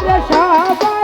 সবাই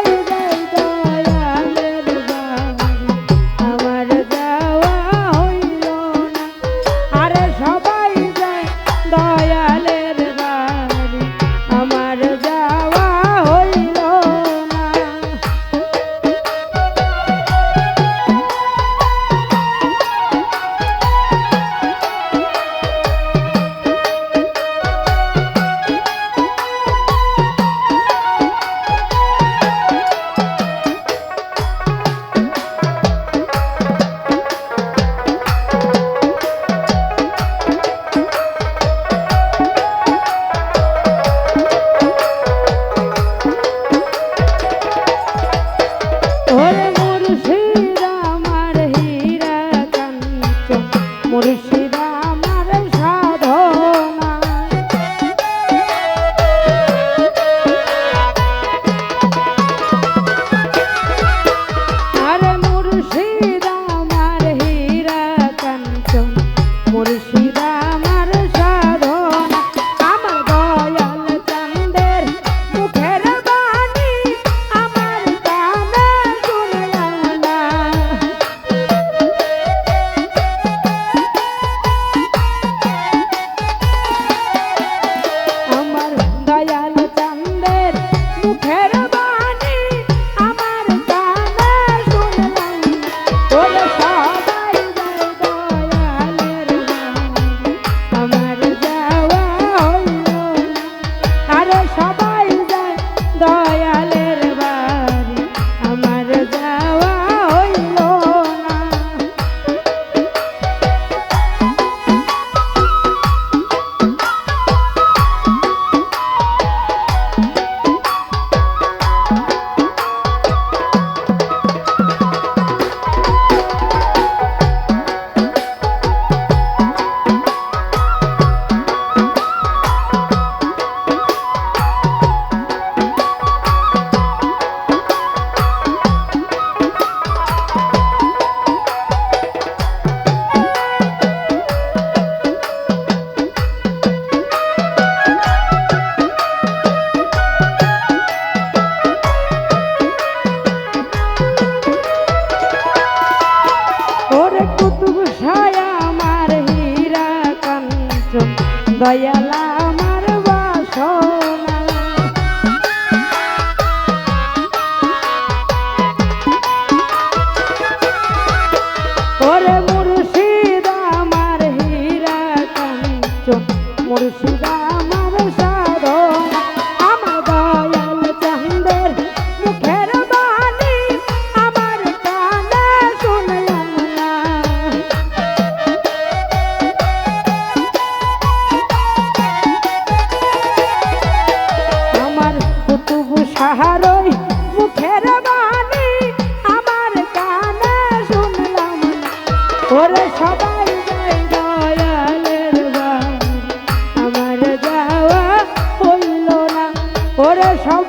দয়ালা আমার বাসনা। ওরে মুর্শিদ আমার করে সব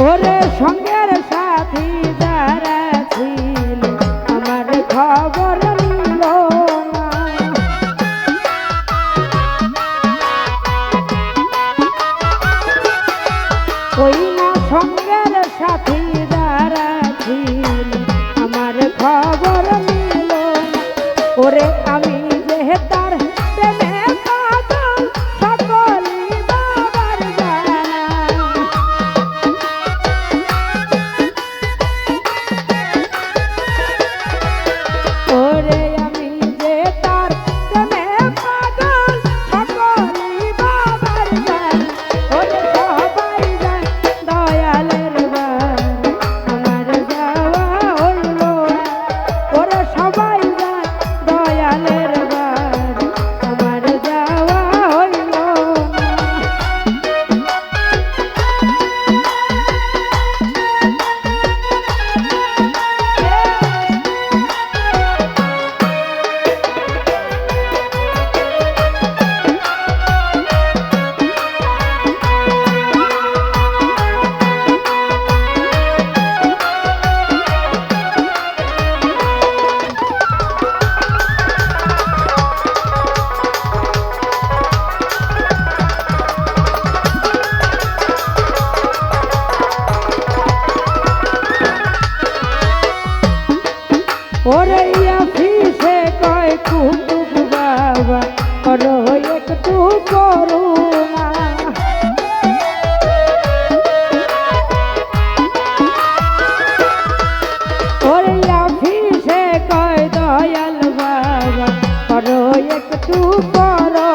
ওরে সঙ্গের সা একটু করুণা। কয় দয়াল বাবা করো একটু করো।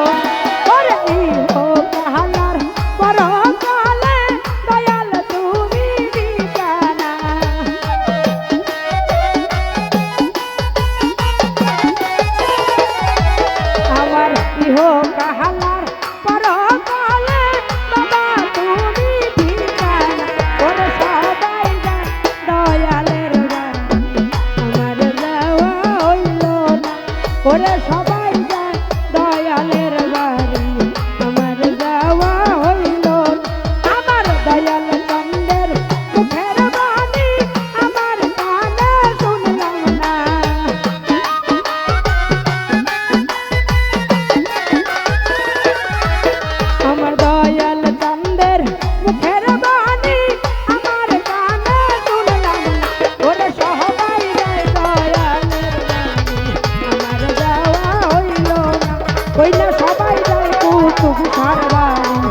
কইলা সবাই যায় কুতুব সারবাড়ি